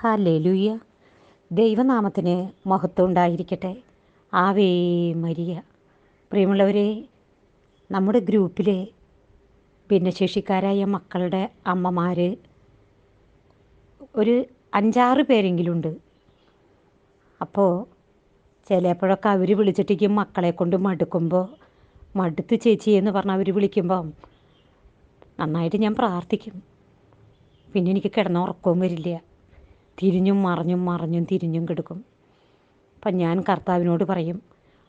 Hallelujah ദൈവനാമത്തിന് മഹത്വം ഉണ്ടായിരിക്കട്ടെ. Ave Maria. പ്രിയമുള്ളവരെ നമ്മുടെ ഗ്രൂപ്പിലെ ഭിന്നശേഷിക്കാരായ മക്കളുടെ അമ്മമാർ ഒരു അഞ്ചാറ് പേരെങ്കിലുണ്ട്. അപ്പോൾ ചിലപ്പോഴൊക്കെ അവർ വിളിച്ചിട്ടേക്കും മക്കളെ കൊണ്ട് മടുക്കുമ്പോൾ മടുത്ത് ചേച്ചി എന്ന് പറഞ്ഞാൽ അവർ വിളിക്കുമ്പം നന്നായിട്ട് ഞാൻ പ്രാർത്ഥിക്കും. പിന്നെ എനിക്ക് കിടന്ന ഉറക്കവും വരില്ല. തിരിഞ്ഞും മറിഞ്ഞും മറിഞ്ഞും തിരിഞ്ഞും കിടക്കും. അപ്പം ഞാൻ കർത്താവിനോട് പറയും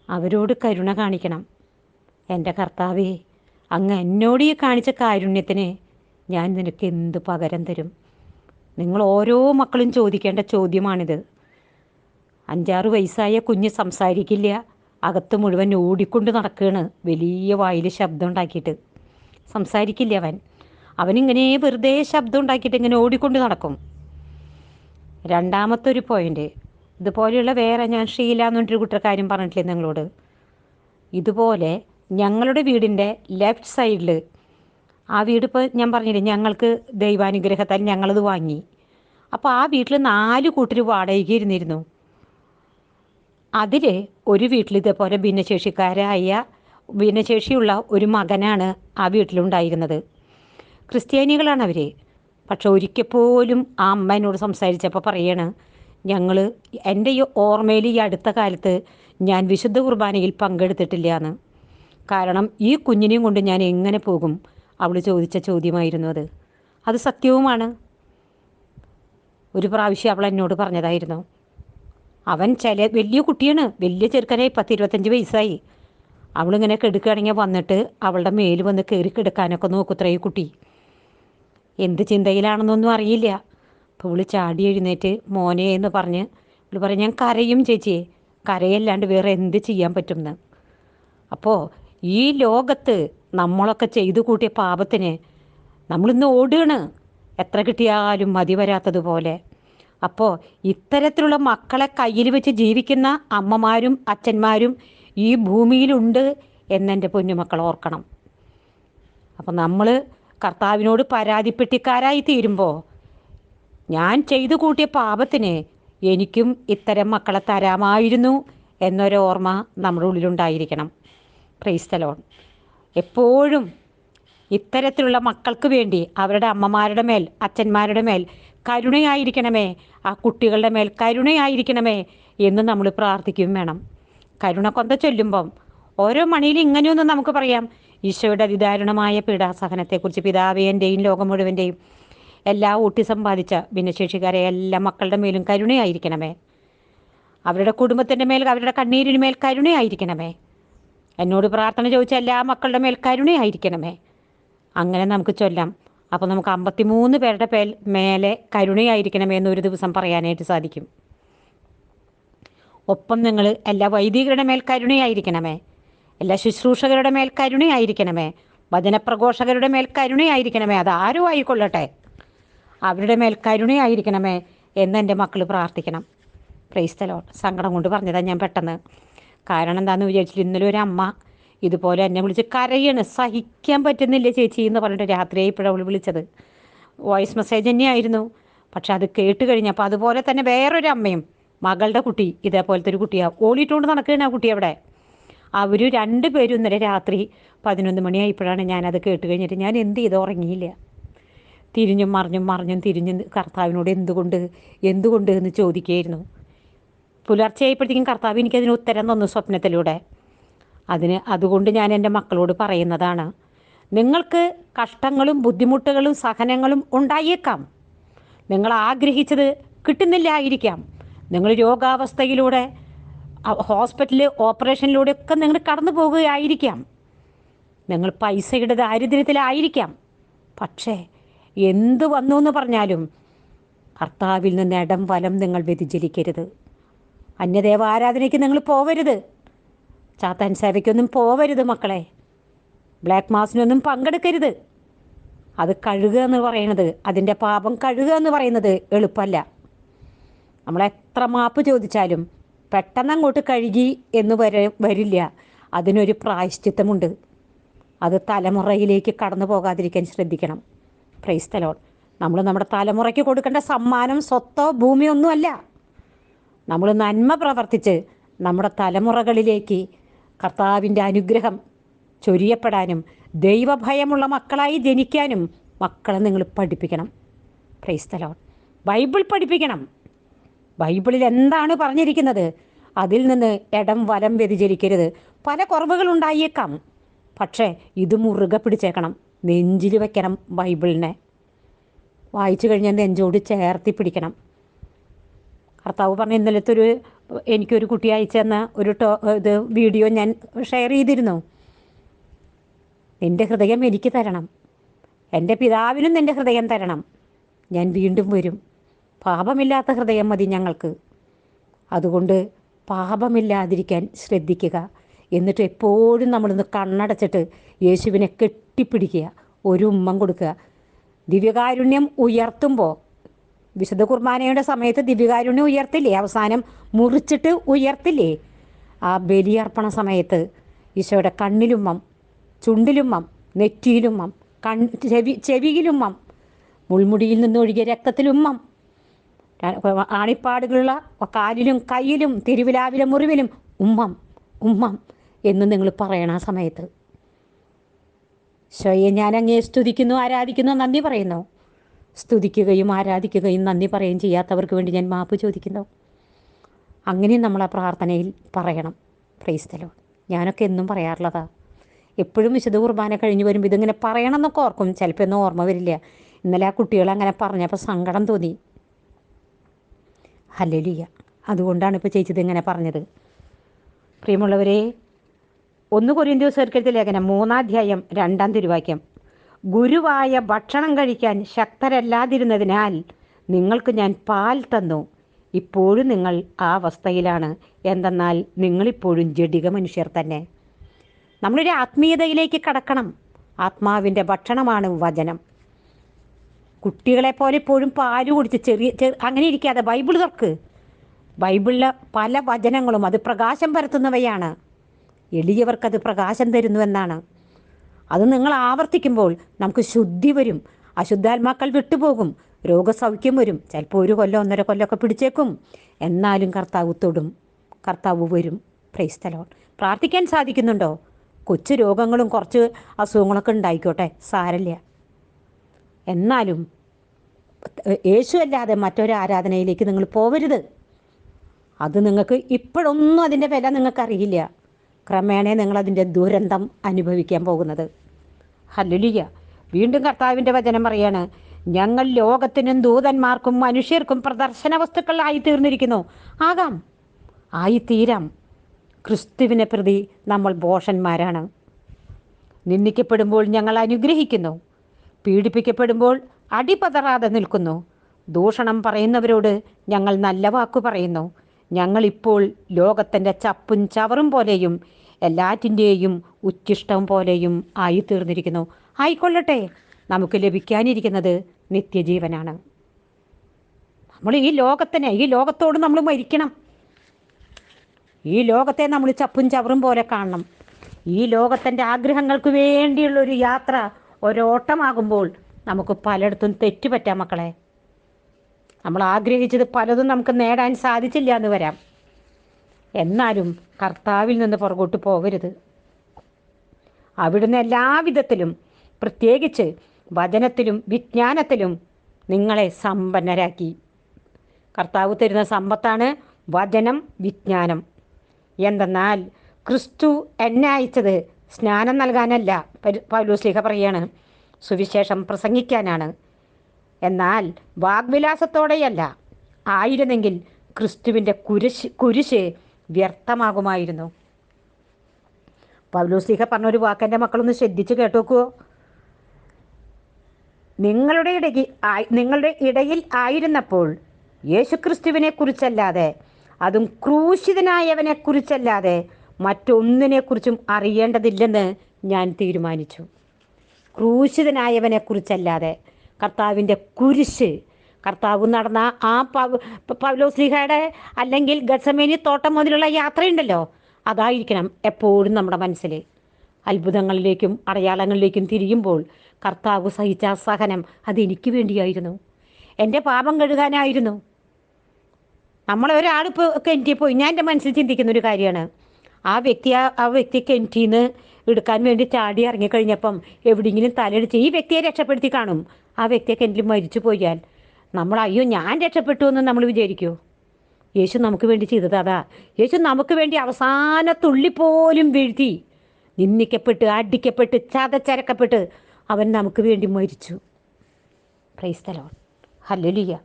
അവരോട് കരുണ കാണിക്കണം. എന്റെ കർത്താവേ അങ്ങ് എന്നോട് ഈ കാണിച്ച കാരുണ്യത്തിന് ഞാൻ നിനക്ക് എന്ത് പകരം തരും? നിങ്ങൾ ഓരോ മക്കളും ചോദിക്കേണ്ട ചോദ്യമാണിത്. അഞ്ചാറ് വയസ്സായ കുഞ്ഞ് സംസാരിക്കില്ല. അകത്ത് മുഴുവൻ ഓടിക്കൊണ്ട് നടക്കുകയാണ്. വലിയ വായിൽ ശബ്ദം ഉണ്ടാക്കിയിട്ട്. സംസാരിക്കില്ല അവൻ. അവനിങ്ങനെ വെറുതെ ശബ്ദം ഉണ്ടാക്കിയിട്ട് ഇങ്ങനെ ഓടിക്കൊണ്ട് നടക്കും. രണ്ടാമത്തെ ഒരു പോയിന്റ് ഇതുപോലെയുള്ള വേറെ ഞാൻ ഷീല എന്നൊരു കാര്യം പറഞ്ഞിട്ടില്ലേ നിങ്ങളോട്? ഇതുപോലെ ഞങ്ങളുടെ വീടിന്റെ ലെഫ്റ്റ് സൈഡിൽ ആ വീട് ഇപ്പോൾ ഞാൻ പറഞ്ഞില്ലേ ഞങ്ങൾക്ക് ദൈവാനുഗ്രഹത്താൽ ഞങ്ങളത് വാങ്ങി. അപ്പോൾ ആ വീട്ടിൽ നാല് കൂട്ടർ വാടകയ്ക്ക് ഇരുന്നിരുന്നു. അതിൽ ഒരു വീട്ടിൽ ഇതേപോലെ ഭിന്നശേഷിക്കാരായ ഭിന്നശേഷിയുള്ള ഒരു മകനാണ് ആ വീട്ടിലുണ്ടായിരുന്നത്. ക്രിസ്ത്യാനികളാണ് അവർ പക്ഷെ ഒരിക്കൽ പോലും ആ അമ്മ എന്നോട് സംസാരിച്ചപ്പോൾ പറയണ് ഞങ്ങൾ എന്റെ ഈ ഓർമ്മയിൽ ഈ അടുത്ത കാലത്ത് ഞാൻ വിശുദ്ധ കുർബാനയിൽ പങ്കെടുത്തിട്ടില്ല എന്ന്. കാരണം ഈ കുഞ്ഞിനെയും കൊണ്ട് ഞാൻ എങ്ങനെ പോകും? അവൾ ചോദിച്ച ചോദ്യമായിരുന്നു അത്. അത് സത്യവുമാണ്. ഒരു പ്രാവശ്യം അവൾ എന്നോട് പറഞ്ഞതായിരുന്നു അവൻ ചില വലിയ കുട്ടിയാണ് വലിയ ചെറുക്കനായി പത്ത് ഇരുപത്തഞ്ച് വയസ്സായി. അവളിങ്ങനെ കെടുക്കുകയാണെങ്കിൽ വന്നിട്ട് അവളുടെ മേൽ വന്ന് കയറി കിടക്കാനൊക്കെ നോക്കുത്ര ഈ കുട്ടി. എന്ത് ചിന്തയിലാണെന്നൊന്നും അറിയില്ല. അപ്പോൾ ഇവൾ ചാടി എഴുന്നേറ്റ് മോനെ എന്ന് പറഞ്ഞ് ഇവൾ പറയും ഞാൻ കരയും ചേച്ചിയെ കരയല്ലാണ്ട് വേറെ എന്ത് ചെയ്യാൻ പറ്റുമെന്ന്? അപ്പോൾ ഈ ലോകത്ത് നമ്മളൊക്കെ ചെയ്തു കൂട്ടിയ പാപത്തിന് നമ്മളിന്ന് ഓടുകയാണ്. എത്ര കിട്ടിയാലും മതി വരാത്തതുപോലെ. അപ്പോൾ ഇത്തരത്തിലുള്ള മക്കളെ കയ്യിൽ വെച്ച് ജീവിക്കുന്ന അമ്മമാരും അച്ഛന്മാരും ഈ ഭൂമിയിലുണ്ട് എന്നെന്റെ പൊന്നുമക്കൾ ഓർക്കണം. അപ്പോൾ നമ്മൾ കർത്താവിനോട് പരാതിപ്പെട്ടിക്കാരായി തീരുമ്പോൾ ഞാൻ ചെയ്തു കൂട്ടിയ പാപത്തിന് എനിക്കും ഇത്തരം മക്കളെ തരാമായിരുന്നു എന്നൊരോർമ്മ നമ്മുടെ ഉള്ളിലുണ്ടായിരിക്കണം. ക്രൈസ്തലോൺ എപ്പോഴും ഇത്തരത്തിലുള്ള മക്കൾക്ക് വേണ്ടി അവരുടെ അമ്മമാരുടെ മേൽ അച്ഛന്മാരുടെ മേൽ കരുണയായിരിക്കണമേ ആ കുട്ടികളുടെ മേൽ കരുണയായിരിക്കണമേ എന്ന് നമ്മൾ പ്രാർത്ഥിക്കുകയും വേണം. കരുണ കൊന്ത ചൊല്ലുമ്പം ഓരോ മണിയിൽ ഇങ്ങനെയൊന്നും നമുക്ക് പറയാം. ഈശോയുടെ അതിദാരുണമായ പീഡാസഹനത്തെക്കുറിച്ച് പിതാവേന്റെയും ലോകം മുഴുവന്റെയും എല്ലാ ഊട്ടി സമ്പാദിച്ച ഭിന്നശേഷിക്കാരെ എല്ലാ മക്കളുടെ മേലും കരുണയായിരിക്കണമേ. അവരുടെ കുടുംബത്തിന്റെ മേൽ അവരുടെ കണ്ണീരിന് മേൽ കരുണയായിരിക്കണമേ. എന്നോട് പ്രാർത്ഥന ചോദിച്ച എല്ലാ മക്കളുടെ മേൽ കരുണയായിരിക്കണമേ. അങ്ങനെ നമുക്ക് ചൊല്ലാം. അപ്പോൾ നമുക്ക് അമ്പത്തിമൂന്ന് പേരുടെ പേൽ മേലെ കരുണയായിരിക്കണമേ എന്നൊരു ദിവസം പറയാനായിട്ട് സാധിക്കും. ഒപ്പം നിങ്ങൾ എല്ലാ വൈദികരുടെ മേൽ കരുണയായിരിക്കണമേ. എല്ലാ ശുശ്രൂഷകരുടെ മേൽ കരുണയായിരിക്കണമേ. വചനപ്രഘോഷകരുടെ മേൽ കരുണയായിരിക്കണമേ. അത് ആരും ആയിക്കൊള്ളട്ടെ. അവരുടെ മേൽ കരുണയായിരിക്കണമേ എന്ന് എന്റെ മക്കൾ പ്രാർത്ഥിക്കണം. പ്രൈസ്തലോ സങ്കടം കൊണ്ട് പറഞ്ഞതാണ് ഞാൻ പെട്ടെന്ന്. കാരണം എന്താണെന്ന് വിചാരിച്ചിട്ട് ഇന്നലെ ഒരു അമ്മ ഇതുപോലെ എന്നെ വിളിച്ച് കരയാണ്. സഹിക്കാൻ പറ്റുന്നില്ല ചേച്ചി എന്ന് പറഞ്ഞിട്ട് രാത്രിയായി ഇപ്പോഴാണ് അവൾ വിളിച്ചത്. വോയിസ് മെസ്സേജ് തന്നെയായിരുന്നു. പക്ഷെ അത് കേട്ട് കഴിഞ്ഞപ്പോൾ അതുപോലെ തന്നെ വേറൊരു അമ്മയും മകളുടെ കുട്ടി ഇതേപോലത്തെ ഒരു കുട്ടിയാണ് ഓടിയിട്ടുകൊണ്ട് നടക്കുകയാണ് ആ കുട്ടി അവിടെ. അവർ രണ്ടുപേരും ഇന്നലെ രാത്രി പതിനൊന്ന് മണിയായപ്പോഴാണ് ഞാനത് കേട്ട് കഴിഞ്ഞിട്ട് ഞാൻ എന്ത് ചെയ്ത് ഉറങ്ങിയില്ല. തിരിഞ്ഞും മറിഞ്ഞും മറിഞ്ഞും തിരിഞ്ഞും കർത്താവിനോട് എന്തുകൊണ്ട് എന്തുകൊണ്ട് എന്ന് ചോദിക്കുകയായിരുന്നു. പുലർച്ചെയായപ്പോഴത്തേക്കും കർത്താവ് എനിക്കതിന് ഉത്തരം തന്നു സ്വപ്നത്തിലൂടെ. അതിന് അതുകൊണ്ട് ഞാൻ എന്റെ മക്കളോട് പറയുന്നതാണ് നിങ്ങൾക്ക് കഷ്ടങ്ങളും ബുദ്ധിമുട്ടുകളും സഹനങ്ങളും ഉണ്ടായേക്കാം. നിങ്ങൾ ആഗ്രഹിച്ചത് കിട്ടുന്നില്ലായിരിക്കാം. നിങ്ങൾ രോഗാവസ്ഥയിലൂടെ ഹോസ്പിറ്റലിൽ ഓപ്പറേഷനിലൂടെ ഒക്കെ നിങ്ങൾ കടന്നു പോകുകയായിരിക്കാം. നിങ്ങൾ പൈസയുടെ ദാരിദ്ര്യത്തിലായിരിക്കാം. പക്ഷേ എന്ത് വന്നു എന്ന് പറഞ്ഞാലും കർത്താവിൽ നിന്ന് ഇടം വലം നിങ്ങൾ വ്യതിചലിക്കരുത്. അന്യദേവ ആരാധനയ്ക്ക് നിങ്ങൾ പോവരുത്. ചാത്താൻ സേവയ്ക്കൊന്നും പോവരുത് മക്കളെ. ബ്ലാക്ക് മാസിനൊന്നും പങ്കെടുക്കരുത്. അത് കഴുകുക എന്ന് പറയുന്നത് അതിന്റെ പാപം കഴുകുക എന്ന് പറയുന്നത് എളുപ്പമല്ല. നമ്മളെത്ര മാപ്പ് ചോദിച്ചാലും പെട്ടെന്ന് അങ്ങോട്ട് കഴുകി എന്ന് വര വരില്ല. അതിനൊരു പ്രായശ്ചിത്തമുണ്ട്. അത് തലമുറയിലേക്ക് കടന്നു പോകാതിരിക്കാൻ ശ്രദ്ധിക്കണം. പ്രൈസ്തലോൺ നമ്മൾ നമ്മുടെ തലമുറയ്ക്ക് കൊടുക്കേണ്ട സമ്മാനം സ്വത്തോ ഭൂമിയോ ഒന്നുമല്ല. നമ്മൾ നന്മ പ്രവർത്തിച്ച് നമ്മുടെ തലമുറകളിലേക്ക് കർത്താവിന്റെ അനുഗ്രഹം ചൊരിയപ്പെടാനും ദൈവഭയമുള്ള മക്കളായി ജനിക്കാനും മക്കളെ നിങ്ങൾ പഠിപ്പിക്കണം. ക്രൈസ്തലോ ബൈബിൾ പഠിപ്പിക്കണം. ബൈബിളിൽ എന്താണ് പറഞ്ഞിരിക്കുന്നത്? അതിൽ നിന്ന് ഇടം വലം വ്യതിചരിക്കരുത് പല കുറവുകൾ ഉണ്ടായേക്കാം. പക്ഷേ ഇത് മുറുകെ പിടിച്ചേക്കണം. നെഞ്ചിൽ വെക്കണം ബൈബിളിനെ. വായിച്ചു കഴിഞ്ഞാൽ നെഞ്ചോട് ചേർത്തി പിടിക്കണം. കർത്താവ് പറഞ്ഞ ഇന്നലത്തെ ഒരു എനിക്കൊരു കുട്ടി അയച്ചെന്ന ഒരു ടോ ഇത് വീഡിയോ ഞാൻ ഷെയർ ചെയ്തിരുന്നു. നിന്റെ ഹൃദയം എനിക്ക് തരണം. എന്റെ പിതാവിനും നിന്റെ ഹൃദയം തരണം. ഞാൻ വീണ്ടും വരും. പാപമില്ലാത്ത ഹൃദയം മതി ഞങ്ങൾക്ക്. അതുകൊണ്ട് പാപമില്ലാതിരിക്കാൻ ശ്രദ്ധിക്കുക. എന്നിട്ട് എപ്പോഴും നമ്മളിന്ന് കണ്ണടച്ചിട്ട് യേശുവിനെ കെട്ടിപ്പിടിക്കുക. ഒരു ഉമ്മം കൊടുക്കുക. ദിവ്യകാരുണ്യം ഉയർത്തുമ്പോൾ വിശുദ്ധ കുർബാനയുടെ സമയത്ത് ദിവ്യകാരുണ്യം ഉയർത്തില്ലേ? അവസാനം മുറിച്ചിട്ട് ഉയർത്തില്ലേ? ആ ബലിയർപ്പണ സമയത്ത് ഈശോയുടെ കണ്ണിലുമ്മം ചുണ്ടിലുമ്മം നെറ്റിയിലുമ്മം കൺ ചെവി ചെവിയിലുമ്മം മുൾമുടിയിൽ നിന്നൊഴുകിയ രക്തത്തിലുമ്മം ആണിപ്പാടുകളുള്ള കാലിലും കയ്യിലും തിരുവിലാവിലെ മുറിവിലും ഉമ്മം ഉമ്മം എന്ന് നിങ്ങൾ പറയണ ആ സമയത്ത്. ശോയെ ഞാൻ അങ്ങേ സ്തുതിക്കുന്നു ആരാധിക്കുന്നു നന്ദി പറയുന്നു. സ്തുതിക്കുകയും ആരാധിക്കുകയും നന്ദി പറയുകയും ചെയ്യാത്തവർക്ക് വേണ്ടി ഞാൻ മാപ്പ് ചോദിക്കുന്നു. അങ്ങനെ നമ്മൾ ആ പ്രാർത്ഥനയിൽ പറയണം. പ്രൈസ്തലോ ഞാനൊക്കെ എന്നും പറയാറുള്ളതാ. എപ്പോഴും വിശുദ്ധ കുർബാന കഴിഞ്ഞ് വരുമ്പോൾ ഇതിങ്ങനെ പറയണം എന്നൊക്കെ ഓർക്കും. ചിലപ്പോൾ ഒന്നും ഓർമ്മ വരില്ല. ഇന്നലെ ആ കുട്ടികൾ അങ്ങനെ പറഞ്ഞപ്പോൾ സങ്കടം തോന്നി. ഹല്ലേലൂയ. അതുകൊണ്ടാണ് ഇപ്പോൾ ചേച്ചി ഇങ്ങനെ പറഞ്ഞത്. പ്രിയമുള്ളവരെ ഒന്ന് കൊരിന്ത്യസ്വർക്കത്തെ ലേഖനം മൂന്നാധ്യായം രണ്ടാം തിരുവാക്യം. ഗുരുവായ ഭക്ഷണം കഴിക്കാൻ ശക്തരല്ലാതിരുന്നതിനാൽ നിങ്ങൾക്ക് ഞാൻ പാൽ തന്നു. ഇപ്പോഴും നിങ്ങൾ ആ അവസ്ഥയിലാണ്. എന്തെന്നാൽ നിങ്ങളിപ്പോഴും ജഡിക മനുഷ്യർ തന്നെ. നമ്മളൊരു ആത്മീയതയിലേക്ക് കടക്കണം. ആത്മാവിന്റെ ഭക്ഷണമാണ് വചനം. കുട്ടികളെ പോലെ ഇപ്പോഴും പാൽ കുടിച്ച് ചെറിയ ചെറു അങ്ങനെ ഇരിക്കാതെ ബൈബിൾ തുറക്ക്. ബൈബിളിലെ പല വചനങ്ങളും അത് പ്രകാശം പരത്തുന്നവയാണ്. എളിയവർക്കത് പ്രകാശം തരുന്നുവെന്നാണ്. അത് നിങ്ങൾ ആവർത്തിക്കുമ്പോൾ നമുക്ക് ശുദ്ധി വരും. അശുദ്ധാത്മാക്കൾ വിട്ടുപോകും. രോഗസൗഖ്യം വരും. ചിലപ്പോൾ ഒരു കൊല്ലം ഒന്നര കൊല്ലമൊക്കെ പിടിച്ചേക്കും. എന്നാലും കർത്താവ് തൊടും. കർത്താവ് വരും. പ്രൈസ്തലോൺ പ്രാർത്ഥിക്കാൻ സാധിക്കുന്നുണ്ടോ? കൊച്ചു രോഗങ്ങളും കുറച്ച് അസുഖങ്ങളൊക്കെ ഉണ്ടായിക്കോട്ടെ? സാരല്ല എന്നാലും യേശു അല്ലാതെ മറ്റൊരു ആരാധനയിലേക്ക് നിങ്ങൾ പോവരുത്. അത് നിങ്ങൾക്ക് ഇപ്പോഴൊന്നും അതിന്റെ വില നിങ്ങൾക്കറിയില്ല. ക്രമേണ നിങ്ങളതിന്റെ ദുരന്തം അനുഭവിക്കാൻ പോകുന്നത്. ഹല്ലുലിയ. വീണ്ടും കർത്താവിന്റെ വചനം പറയാണ് ഞങ്ങൾ ലോകത്തിനും ദൂതന്മാർക്കും മനുഷ്യർക്കും പ്രദർശന വസ്തുക്കളായി തീർന്നിരിക്കുന്നു. ആകാം. ആയിത്തീരാം. ക്രിസ്തുവിനെ പ്രതി നമ്മൾ ബോഷന്മാരാണ്. നിന്ദിക്കപ്പെടുമ്പോൾ ഞങ്ങൾ അനുഗ്രഹിക്കുന്നു. പീഡിപ്പിക്കപ്പെടുമ്പോൾ അടിപതറാതെ നിൽക്കുന്നു. ദൂഷണം പറയുന്നവരോട് ഞങ്ങൾ നല്ല വാക്കു പറയുന്നു. ഞങ്ങളിപ്പോൾ ലോകത്തിന്റെ ചപ്പും ചവറും പോലെയും എല്ലാറ്റിന്റെയും ഉച്ചിഷ്ടം പോലെയും ആയി തീർന്നിരിക്കുന്നു ആയിക്കൊള്ളട്ടെ നമുക്ക് ലഭിക്കാനിരിക്കുന്നത് നിത്യജീവനാണ്. നമ്മൾ ഈ ലോകത്തിന് ഈ ലോകത്തോട് നമ്മൾ മരിക്കണം. ഈ ലോകത്തെ നമ്മൾ ചപ്പും ചവറും പോലെ കാണണം. ഈ ലോകത്തിന്റെ ആഗ്രഹങ്ങൾക്ക് വേണ്ടിയുള്ളൊരു യാത്ര ഒരോട്ടമാകുമ്പോൾ നമുക്ക് പലയിടത്തും തെറ്റുപറ്റാം മക്കളെ. നമ്മൾ ആഗ്രഹിച്ചത് പലതും നമുക്ക് നേടാൻ സാധിച്ചില്ല എന്ന് വരാം. എന്നാലും കർത്താവിൽ നിന്ന് പുറകോട്ട് പോകരുത്. അവിടുന്ന് എല്ലാവിധത്തിലും പ്രത്യേകിച്ച് വചനത്തിലും വിജ്ഞാനത്തിലും നിങ്ങളെ സമ്പന്നരാക്കി. കർത്താവ് തരുന്ന സമ്പത്താണ് വചനം വിജ്ഞാനം. എന്തെന്നാൽ ക്രിസ്തു എന്നെ അയച്ചത് സ്നാനം നൽകാനല്ല പൗലോസ്ലിഹ പറയാണ് സുവിശേഷം പ്രസംഗിക്കാനാണ്. എന്നാൽ വാഗ്വിലാസത്തോടെയല്ല ആയിരുന്നെങ്കിൽ ക്രിസ്തുവിന്റെ കുരിശ് കുരിശ് വ്യർത്ഥമാകുമായിരുന്നു. പൗലോസ്ലിഹ പറഞ്ഞൊരു വാക്കെന്റെ മക്കളൊന്ന് ശ്രദ്ധിച്ച് കേട്ടോക്കുവോ? നിങ്ങളുടെ ഇടയിൽ നിങ്ങളുടെ ഇടയിൽ ആയിരുന്നപ്പോൾ യേശുക്രിസ്തുവിനെ കുറിച്ചല്ലാതെ അതും ക്രൂശിതനായവനെ കുറിച്ചല്ലാതെ മറ്റൊന്നിനെക്കുറിച്ചും അറിയേണ്ടതില്ലെന്ന് ഞാൻ തീരുമാനിച്ചു. ക്രൂശിതനായവനെക്കുറിച്ചല്ലാതെ കർത്താവിന്റെ കുരിശ് കർത്താവ് നടന്ന ആ പൗലോസ്ലിഹയുടെ അല്ലെങ്കിൽ ഗസമേനി തോട്ടം മുതലുള്ള യാത്രയുണ്ടല്ലോ അതായിരിക്കണം എപ്പോഴും നമ്മുടെ മനസ്സിൽ. അത്ഭുതങ്ങളിലേക്കും അടയാളങ്ങളിലേക്കും തിരിയുമ്പോൾ കർത്താവ് സഹിച്ച സഹനം അതെനിക്ക് വേണ്ടിയായിരുന്നു. എന്റെ പാപം കഴുകാനായിരുന്നു. നമ്മളൊരാളിപ്പോൾ ഒക്കെ എനിക്ക് പോയി. ഞാൻ എന്റെ മനസ്സിൽ ചിന്തിക്കുന്ന ഒരു കാര്യമാണ്. ആ വ്യക്തി ആ ആ വ്യക്തി കിണറ്റിൽ നിന്ന് എടുക്കാൻ വേണ്ടി ചാടി ഇറങ്ങിക്കഴിഞ്ഞപ്പം എവിടെയെങ്കിലും തലയിടിച്ച് ഈ വ്യക്തിയെ രക്ഷപ്പെടുത്തി കാണും. ആ വ്യക്തിയെ കിണറ്റിൽ മരിച്ചു പോയാൽ നമ്മൾ അയ്യോ ഞാൻ രക്ഷപ്പെട്ടു എന്ന് നമ്മൾ വിചാരിക്കൂ? യേശു നമുക്ക് വേണ്ടി ചെയ്തത് അതാ. യേശു നമുക്ക് വേണ്ടി അവസാന തുള്ളി പോലും വീഴ്ത്തി നിന്ദിക്കപ്പെട്ട് അടിക്കപ്പെട്ട് ചതച്ചരക്കപ്പെട്ട് അവൻ നമുക്ക് വേണ്ടി മരിച്ചു. പ്രൈസ്തലോ ഹല്ലുലിയ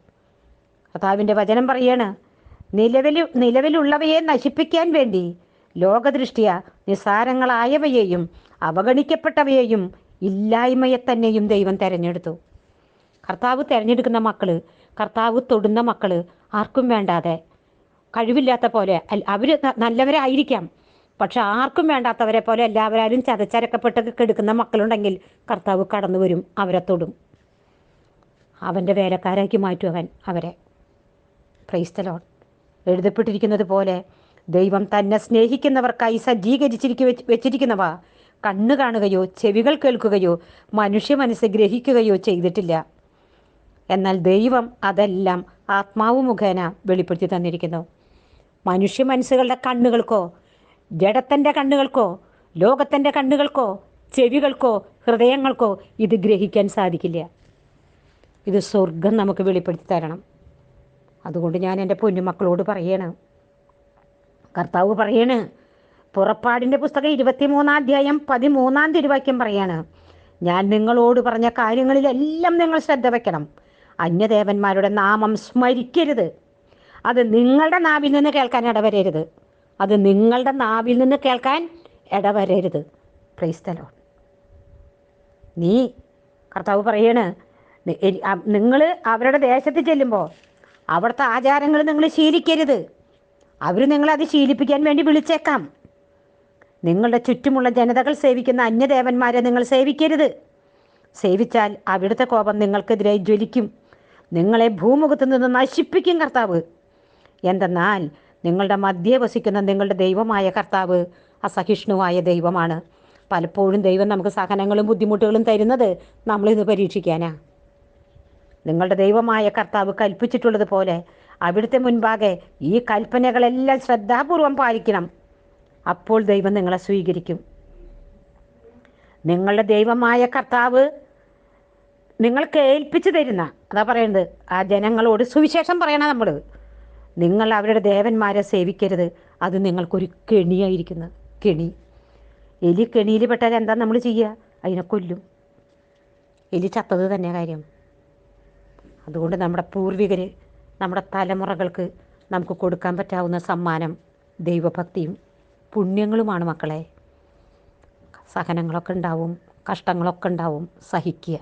കർത്താവിന്റെ വചനം പറയാണ് നിലവിൽ നിലവിലുള്ളവയെ നശിപ്പിക്കാൻ വേണ്ടി ലോകദൃഷ്ടിയ നിസാരങ്ങളായവയെയും അവഗണിക്കപ്പെട്ടവയെയും ഇല്ലായ്മയെ തന്നെയും ദൈവം തിരഞ്ഞെടുത്തു. കർത്താവ് തിരഞ്ഞെടുക്കുന്ന മക്കൾ കർത്താവ് തൊടുന്ന മക്കൾ ആർക്കും വേണ്ടാതെ. കഴിവില്ലാത്ത പോലെ അവർ നല്ലവരായിരിക്കാം. പക്ഷെ ആർക്കും വേണ്ടാത്തവരെ പോലെ എല്ലാവരും ചതച്ചരക്കപ്പെട്ട് കെടുക്കുന്ന മക്കളുണ്ടെങ്കിൽ കർത്താവ് കടന്നു വരും അവരെ തൊടും. അവന്റെ വേലക്കാരാക്കി മാറ്റും അവരെ. ക്രൈസ്തലോൺ എഴുതപ്പെട്ടിരിക്കുന്നത് പോലെ ദൈവം തന്നെ സ്നേഹിക്കുന്നവർക്കായി സജ്ജീകരിച്ചിരിക്കു വെച്ചിരിക്കുന്നവ. കണ്ണു കാണുകയോ ചെവികൾ കേൾക്കുകയോ മനുഷ്യ മനസ്സ് ഗ്രഹിക്കുകയോ ചെയ്തിട്ടില്ല. എന്നാൽ ദൈവം അതെല്ലാം ആത്മാവ് മുഖേന വെളിപ്പെടുത്തി തന്നിരിക്കുന്നു. മനുഷ്യ മനസ്സുകളുടെ കണ്ണുകൾക്കോ ജഡത്തിന്റെ കണ്ണുകൾക്കോ ലോകത്തിന്റെ കണ്ണുകൾക്കോ ചെവികൾക്കോ ഹൃദയങ്ങൾക്കോ ഇത് ഗ്രഹിക്കാൻ സാധിക്കില്ല. ഇത് സ്വർഗം നമുക്ക് വെളിപ്പെടുത്തി തരണം. അതുകൊണ്ട് ഞാൻ എന്റെ പൊന്നുമക്കളോട് പറയണം കർത്താവ് പറയണ് പുറപ്പാടിന്റെ പുസ്തകം ഇരുപത്തിമൂന്നാം അധ്യായം പതിമൂന്നാം തിരുവാക്യം പറയാണ് ഞാൻ നിങ്ങളോട് പറഞ്ഞ കാര്യങ്ങളിലെല്ലാം നിങ്ങൾ ശ്രദ്ധ വയ്ക്കണം അന്യദേവന്മാരുടെ നാമം സ്മരിക്കരുത്. അത് നിങ്ങളുടെ നാവിൽ നിന്ന് കേൾക്കാൻ ഇടവരരുത്. അത് നിങ്ങളുടെ നാവിൽ നിന്ന് കേൾക്കാൻ ഇടവരരുത്. ക്രൈസ്തലോ നീ കർത്താവ് പറയണ് നിങ്ങൾ അവരുടെ ദേശത്ത് ചെല്ലുമ്പോൾ അവിടുത്തെ ആചാരങ്ങൾ നിങ്ങൾ ശീലിക്കരുത്. അവർ നിങ്ങളെ അത് ശീലിപ്പിക്കാൻ വേണ്ടി വിളിച്ചേക്കാം. നിങ്ങളുടെ ചുറ്റുമുള്ള ജനതകൾ സേവിക്കുന്ന അന്യദേവന്മാരെ നിങ്ങൾ സേവിക്കരുത്. സേവിച്ചാൽ അവിടുത്തെ കോപം നിങ്ങൾക്കെതിരെ ജ്വലിക്കും. നിങ്ങളെ ഭൂമുഖത്ത് നിന്ന് നശിപ്പിക്കും കർത്താവ്. എന്തെന്നാൽ നിങ്ങളുടെ മധ്യേ വസിക്കുന്ന നിങ്ങളുടെ ദൈവമായ കർത്താവ് അസഹിഷ്ണുവായ ദൈവമാണ്. പലപ്പോഴും ദൈവം നമുക്ക് സഹനങ്ങളും ബുദ്ധിമുട്ടുകളും തരുന്നത് നമ്മളിത് പരീക്ഷിക്കാനാ. നിങ്ങളുടെ ദൈവമായ കർത്താവ് കൽപ്പിച്ചിട്ടുള്ളതുപോലെ അവിടുത്തെ മുൻപാകെ ഈ കൽപ്പനകളെല്ലാം ശ്രദ്ധാപൂർവം പാലിക്കണം. അപ്പോൾ ദൈവം നിങ്ങളെ സ്വീകരിക്കും. നിങ്ങളുടെ ദൈവമായ കർത്താവ് നിങ്ങൾക്ക് ഏൽപ്പിച്ചു തരുന്ന അതാ പറയുന്നത് ആ ജനങ്ങളോട് സുവിശേഷം പറയണം നമ്മൾ നിങ്ങൾ അവരുടെ ദേവന്മാരെ സേവിക്കരുത്. അത് നിങ്ങൾക്കൊരു കെണിയായിരിക്കുന്നത് കെണി. എലി കെണിയിൽ പെട്ടാൽ എന്താ നമ്മൾ ചെയ്യുക അതിനെ കൊല്ലും. എലി ചത്തത് തന്നെ കാര്യം. അതുകൊണ്ട് നമ്മുടെ പൂർവികർ നമ്മുടെ തലമുറകൾക്ക് നമുക്ക് കൊടുക്കാൻ പറ്റാവുന്ന സമ്മാനം ദൈവഭക്തിയും പുണ്യങ്ങളുമാണ് മക്കളെ. സഹനങ്ങളൊക്കെ ഉണ്ടാവും കഷ്ടങ്ങളൊക്കെ ഉണ്ടാവും സഹിക്കുക.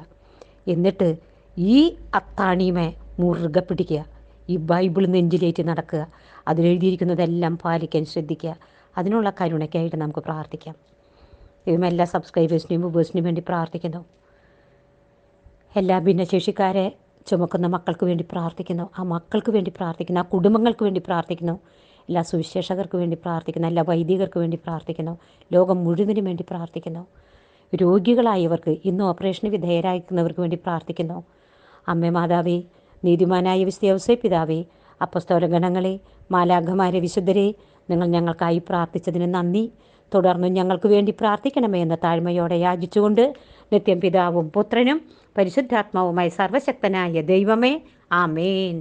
എന്നിട്ട് ഈ അത്താണിയുമേ മുറുകെ പിടിക്കുക. ഈ ബൈബിൾ നെഞ്ചിലേറ്റ് നടക്കുക. അതിലെഴുതിയിരിക്കുന്നതെല്ലാം പാലിക്കാൻ ശ്രദ്ധിക്കുക. അതിനുള്ള കരുണയ്ക്കായിട്ട് നമുക്ക് പ്രാർത്ഥിക്കാം. ഇതും എല്ലാ സബ്സ്ക്രൈബേഴ്സിനും വ്യൂവേഴ്സിനും വേണ്ടി പ്രാർത്ഥിക്കുന്നു. എല്ലാ ഭിന്നശേഷിക്കാരെ ചുമക്കുന്ന മക്കൾക്ക് വേണ്ടി പ്രാർത്ഥിക്കുന്നു ആ മക്കൾക്ക് വേണ്ടി പ്രാർത്ഥിക്കുന്നു ആ കുടുംബങ്ങൾക്ക് വേണ്ടി പ്രാർത്ഥിക്കുന്നു എല്ലാ സുവിശേഷകർക്ക് വേണ്ടി പ്രാർത്ഥിക്കുന്നു എല്ലാ വൈദികർക്ക് വേണ്ടി പ്രാർത്ഥിക്കുന്നു ലോകം മുഴുവനും വേണ്ടി പ്രാർത്ഥിക്കുന്നു. രോഗികളായവർക്ക് ഇന്ന് ഓപ്പറേഷന് വിധേയരായിരിക്കുന്നവർക്ക് വേണ്ടി പ്രാർത്ഥിക്കുന്നു. അമ്മ മാതാവേ നീതിമാനായ വിശ്വസേ പിതാവേ അപ്പസ്തോല ഗണങ്ങളെ മാലാഘമാരെ വിശുദ്ധരെ നിങ്ങൾ ഞങ്ങൾക്കായി പ്രാർത്ഥിച്ചതിന് നന്ദി. തുടർന്നും ഞങ്ങൾക്ക് വേണ്ടി പ്രാർത്ഥിക്കണമേ എന്ന താഴ്മയോടെ യാചിച്ചുകൊണ്ട് നിത്യം പിതാവും പുത്രനും പരിശുദ്ധാത്മാവുമായി സർവശക്തനായ ദൈവമേ ആമേൻ.